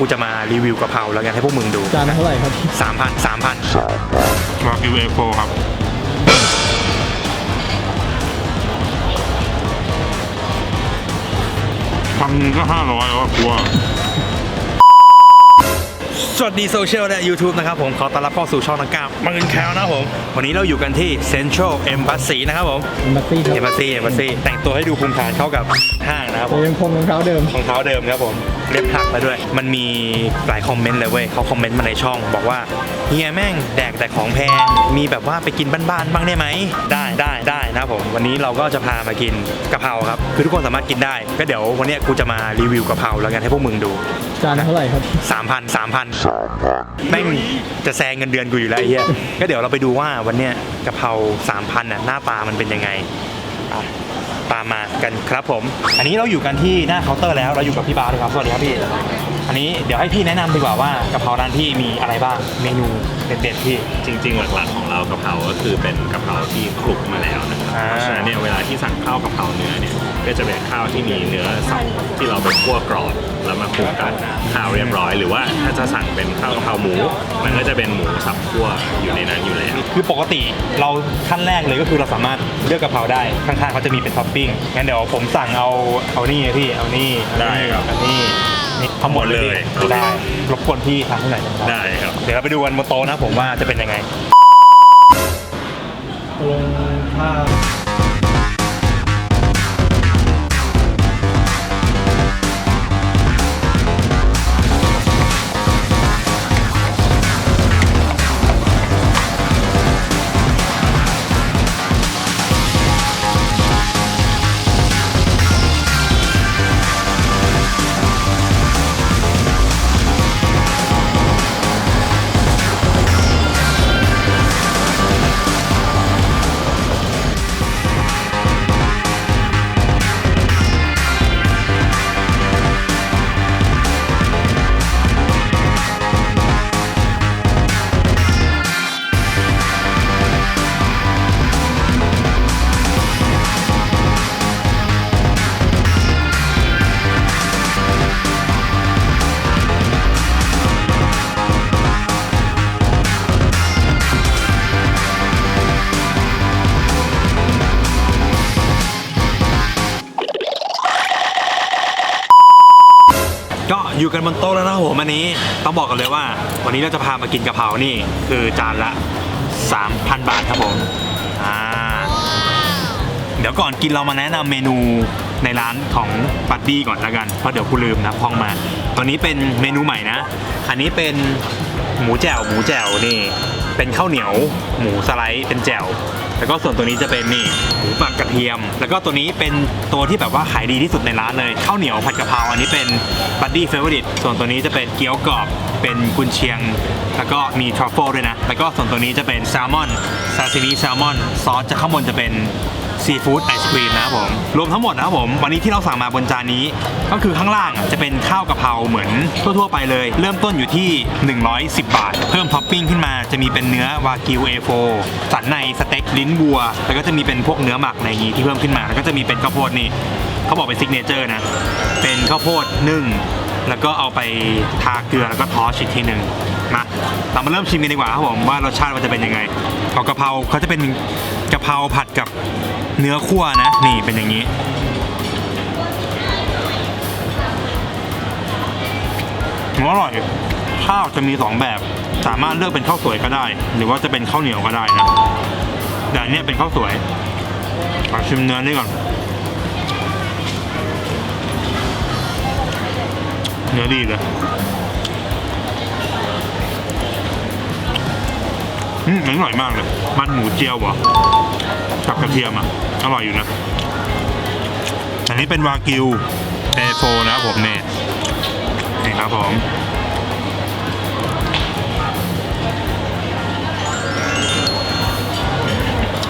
กูจะมารีวิวกะเพราแล้วกันให้พวกมึงดูจานละเท่าไหร่ครับสามพันสามพันวากิวเอโฟครับคำนึงก็ห้าร้อยแล้วอะกลัว สวัสดีโซเชียลและ YouTube นะครับผม ขอต้อนรับเข้าสู่ช่องนักกล้ามมังแคลนะครับผม วันนี้เราอยู่กันที่ Central Embassy นะครับผมบัตตี้ครับ Embassy Embassy แต่งตัวให้ดูภูมิฐานเข้ากับห้างนะครับผแต่มยังคงรองเท้าเดิมรองเท้าเดิมครับผมเล็บหักมาด้วย มันมีหลายคอมเมนต์เลยเว้ยเขาคอมเมนต์มาในช่อง บอกว่าเฮียแม่งแดกแต่ของแพง มีแบบว่าไปกินบ้านๆบ้างได้ไหม ได้ได้ได้นะครับผม วันนี้เราก็จะพามากินกะเพราครับ คือทุกคนสามารถกินได้ ก็เดี๋ยววันเนี้ยกูจะมารีวิวกะเพราแล้วกันให้พวกมึงดู จานละเท่าไหร่ครับสามพันสามพันแม่งจะแซงเงินเดือนกูอยู่แล้วไอ้เฮียก็เดี๋ยวเราไปดูว่าวันเนี้ยกะเพราสามพันน่ะหน้าตามันเป็นยังไงอะตามมากันครับผม อันนี้เราอยู่กันที่หน้าเคาน์เตอร์แล้วเราอยู่กับพี่บาสเลยครับสวัสดีครับพี่ อันนี้เดี๋ยวให้พี่แนะนำดีกว่าว่ากะเพราร้านพี่มีอะไรบ้างเมนูเด็ดๆพี่ จริงๆ หลักๆของเรากะเพราก็คือเป็นกะเพราที่คลุกมาแล้วนะครับอ่า เพราะฉะนั้นเนี่ยเวลาที่สั่งข้าวกะเพราเนื้อเนี่ยก็จะเป็นข้าวที่มีเนื้อสับที่เราไปคั่วกรอบแล้วมาคลุกกันข้าวเรียบร้อย หรือว่าถ้าจะสั่งเป็นข้าวกะเพราหมู มันก็จะเป็นหมูสับคั่วอยู่ในนั้นอยู่แล้ว คือปกติเราขั้นแรกเลยก็คือเราสามารถเลือกกะเพราได้ข้างๆเขาจะมีเป็นท็อปปิ้งงั้นเดี๋ยวผมสั่งเอาเอานี่พี่เอานี่เอานี่ได้ครับ เอานี่ นี่ทั้งหมดเลยหมดเลยพี่ได้รบกวนพี่ทำให้หน่อยนะครับได้ครับ เดี๋ยวเราไปดูกันบนโต๊ะนะผมว่าจะเป็นยังไงลงถ้า ก็อยู่กันบนโต๊ะแล้วนะครับผมอันนี้ต้องบอกกันเลยว่า วันนี้เราจะพามากินกะเพรานี่คือจานละ 3,000 บาทครับผมอ่าเดี๋ยวก่อนกินเรามาแนะนำเมนูในร้านของบัดดี้ก่อนละกันเพราะเดี๋ยวกูลืมนะพ้องมา ตัวนี้เป็นเมนูใหม่นะ อันนี้เป็นหมูแจ่วหมูแจ่วนี่ เป็นข้าวเหนียว หมูสไลด์เป็นแจ่วแล้วก็ส่วนตัวนี้จะเป็นนี่หมูปักกระเทียม แล้วก็ตัวนี้เป็นตัวที่แบบว่าขายดีที่สุดในร้านเลยข้าวเหนียวผัดกะเพราอันนี้เป็นบัดดี้เฟเวอริตส่วนตัวนี้จะเป็นเกี๊ยวกรอบเป็นกุนเชียง แล้วก็มีทรัฟเฟิลด้วยนะ แล้วก็ส่วนตัวนี้จะเป็นแซลมอนซาซิมิแซลมอนซอสจะข้างบนจะเป็น ซีฟู้ดไอศครีมนะครับผม รวมทั้งหมดนะครับผม วันนี้ที่เราสั่งมาบนจานนี้ ก็คือข้างล่างอะจะเป็นข้าวกะเพราเหมือนทั่วๆไปเลย เริ่มต้นอยู่ที่ 110 บาท เพิ่มท็อปปิ้งขึ้นมาจะมีเป็นเนื้อวากิว A4 สันในสเต็กลิ้นวัว แล้วก็จะมีเป็นพวกเนื้อหมักในนี้ที่เพิ่มขึ้นมา แล้วก็จะมีเป็นข้าวโพดนี่เขาบอกเป็นซิกเนเจอร์นะ เป็นข้าวโพดนึ่งแล้วก็เอาไปทาเกลือแล้วก็ทอชอีกทีหนึ่งมาเรามาเริ่มชิมกันดีกว่าครับผมว่ารสชาติมันจะเป็นยังไงของกะเพราเขาจะเป็นกะเพราผัดกับ เนื้อคั่วนะ นี่เป็นอย่างนี้ อร่อย ข้าวจะมีสองแบบ สามารถเลือกเป็นข้าวสวยก็ได้ หรือว่าจะเป็นข้าวเหนียวก็ได้นะ แต่อันเนี้ยเป็นข้าวสวยขอชิมเนื้อนี่ก่อน เนื้อดีเลยอืมอร่อยมากเลย มันหมูเจียวเหรอ กับกระเทียมอะ อร่อยอยู่นะ อันนี้เป็นวากิวเอโฟนะครับผมเนี่ยนี่ครับผม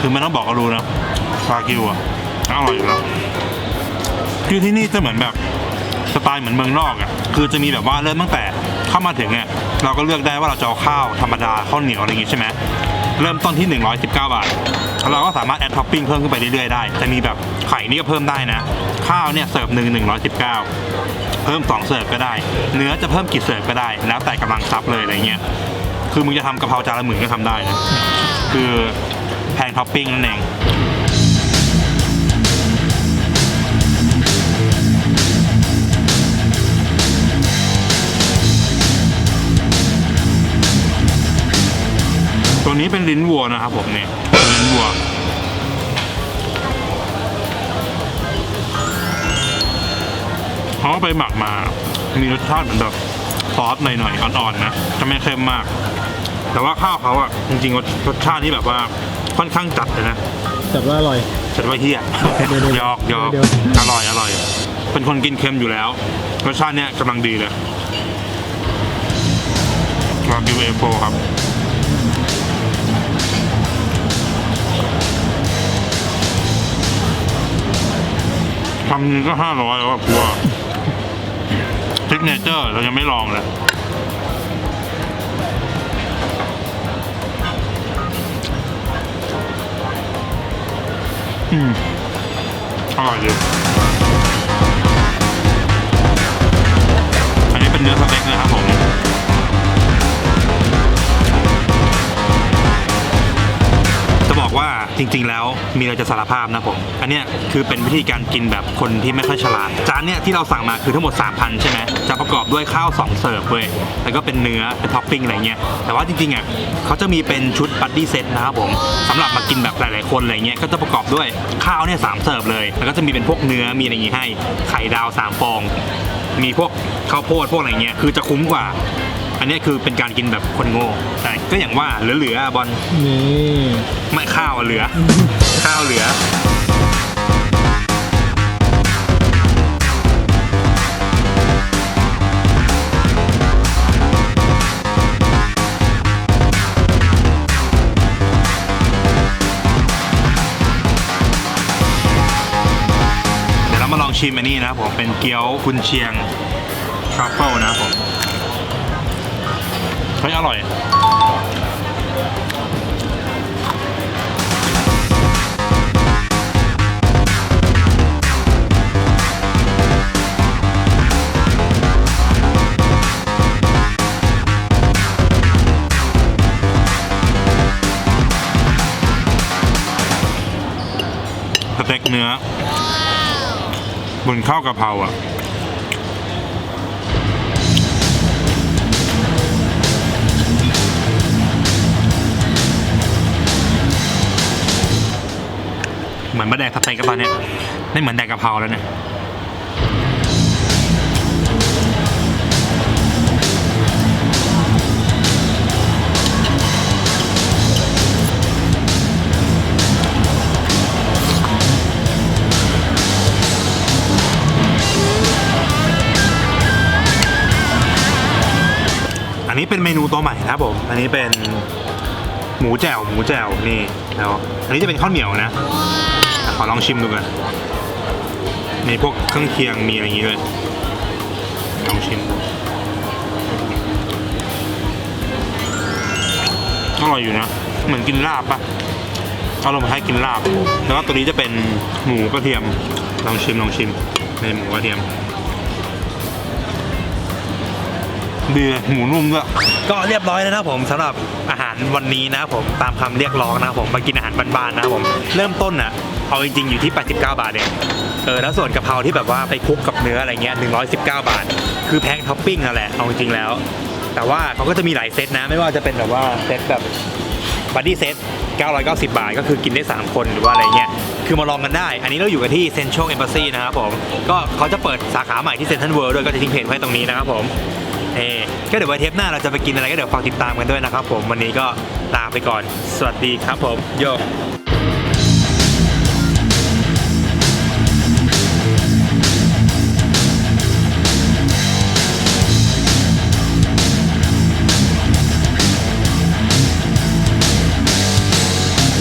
คือไม่ต้องบอกก็รู้นะวากิวอะอร่อยอยู่แล้วคือที่นี่จะเหมือนแบบสไตล์เหมือนเมืองนอกอะ คือจะมีแบบว่าเริ่มตั้งแต่เข้ามาถึงเนี่ยเราก็เลือกได้ว่าเราจะเอาข้าวธรรมดาข้าวเหนียวอะไรอย่างงี้ใช่ไหม เริ่มต้นที่ 119 บาท เราก็สามารถแอดท็อปปิ้งเพิ่มขึ้นไปเรื่อยๆได้ จะมีแบบไข่นี่ก็เพิ่มได้นะ ข้าวเนี่ยเสิร์ฟหนึ่ง119เพิ่มสองเสิร์ฟก็ได้ เนื้อจะเพิ่มกี่เสิร์ฟก็ได้ แล้วแต่กำลังซับเลยอะไรเงี้ย คือมึงจะทำกะเพราจานละหมื่นก็ทำได้นะ คือแพงท็อปปิ้งนั่นเอง ตัวนี้เป็นลิ้นวัวนะครับผมเนี่ยเป็นลิ้นวัว เขาเอาไปหมักมา มีรสชาติเหมือนแบบซอสหน่อยๆอ่อนๆนะจะไม่เค็มมาก แต่ว่าข้าวเขาอะจริงๆรสรสชาติที่แบบว่าค่อนข้างจัดเลยนะแต่ว่าอร่อยจัดว่าเฮียเดี๋ยวๆหยอกหยอกเดี๋ยวอร่อยอร่อย เป็นคนกินเค็มอยู่แล้วรสชาติเนี้ยกำลังดีเลยวากิวเอโฟครับ คำนึงก็ห้าร้อยแล้วอะกลัวซิกเนเจอร์เรายังไม่ลองเลยอืมอร่อยดีอันนี้เป็นเนื้อสเต็กนะครับผม จริง ๆ แล้วมีอะไรจะสารภาพนะผม อันเนี้ยคือเป็นวิธีการกินแบบคนที่ไม่ค่อยฉลาด จานเนี้ยที่เราสั่งมาคือทั้งหมด 3,000 ใช่ไหมจะประกอบด้วยข้าว 2 เสิร์ฟเว้ยแล้วก็เป็นเนื้อเป็นท็อปปิ้งอะไรเงี้ยแต่ว่าจริงๆอะเขาจะมีเป็นชุดบัดดี้เซตนะครับผมสำหรับมากินแบบหลายๆคนอะไรเงี้ยก็จะประกอบด้วยข้าวเนี่ยสเสิร์ฟเลย แล้วก็จะมีเป็นพวกเนื้อมีอะไรอย่างงี้ให้ไข่ดาวสามฟองมีพวกข้าวโพดพวกอะไรเงี้ยคือจะคุ้มกว่า อันเนี้ยคือเป็นการกินแบบคนโง่แต่ก็อย่างว่าเหลือๆอะบอลนี่ไม่ข้าวอะเหลือ ข้าวเหลือเดี๋ยวเรามาลองชิมอันนี้นะครับผมเป็นเกี๊ยวคุนเชียงทรัฟเฟิลนะครับผมเฮ้ยอร่อยสเต็กเนื้อบนข้าวกะเพราอะ เหมือนมาแดกสเต็กกับตอนเนี้ยไม่เหมือนแดกกะเพราแล้วเนี่ยอันนี้เป็นเมนูตัวใหม่นะครับผม อันนี้เป็นหมูแจ่วหมูแจ่วนี่แล้วอันนี้จะเป็นข้าวเหนียวนะอะ ขอลองชิมดูกันมีพวกเครื่องเคียงมีอะไรอย่างงี้ด้วยลองชิมอร่อยอยู่นะ เหมือนกินลาบปะเอาลงมาให้กินลาบ แล้วก็ตัวนี้จะเป็นหมูกระเทียม ลองชิมลองชิมในหมูกระเทียมดีเลยหมูนุ่มด้วยก็เรียบร้อยแล้วนะครับผมสำหรับอาหารวันนี้นะผมตามคำเรียกร้องนะผมมากินอาหารบ้านๆนะผมเริ่มต้นอะ เอาจริงๆอยู่ที่ 89 บาทเองเออแล้วส่วนกะเพราที่แบบว่าไปคลุกกับเนื้ออะไรเงี้ย119 บาท คือแพงท็อปปิ้งนั่นแหละเอาจริงๆแล้ว แต่ว่าเขาก็จะมีหลายเซตนะ ไม่ว่าจะเป็นแบบว่าเซตแบบบัดดี้เซต990 บาท ก็คือกินได้ 3 คนหรือว่าอะไรเงี้ย คือมาลองกันได้ อันนี้เราอยู่กันที่เซ็นทรัลเอมบ s ซีนะครับผม ก็เขาจะเปิดสาขาใหม่ที่เซ็นทรัลเวิลด์ด้วย ก็จะทิ้งเพจไว้ตรงนี้นะครับผม เอ่ก็เดี๋ยวไว้เทปหน้าเราจะไปกินอะไรก็เดี๋ยวฝากติดตามกันด้วยนะครับผม วันนี้ก็ลาไปก่อน สวัสดีครับผม โย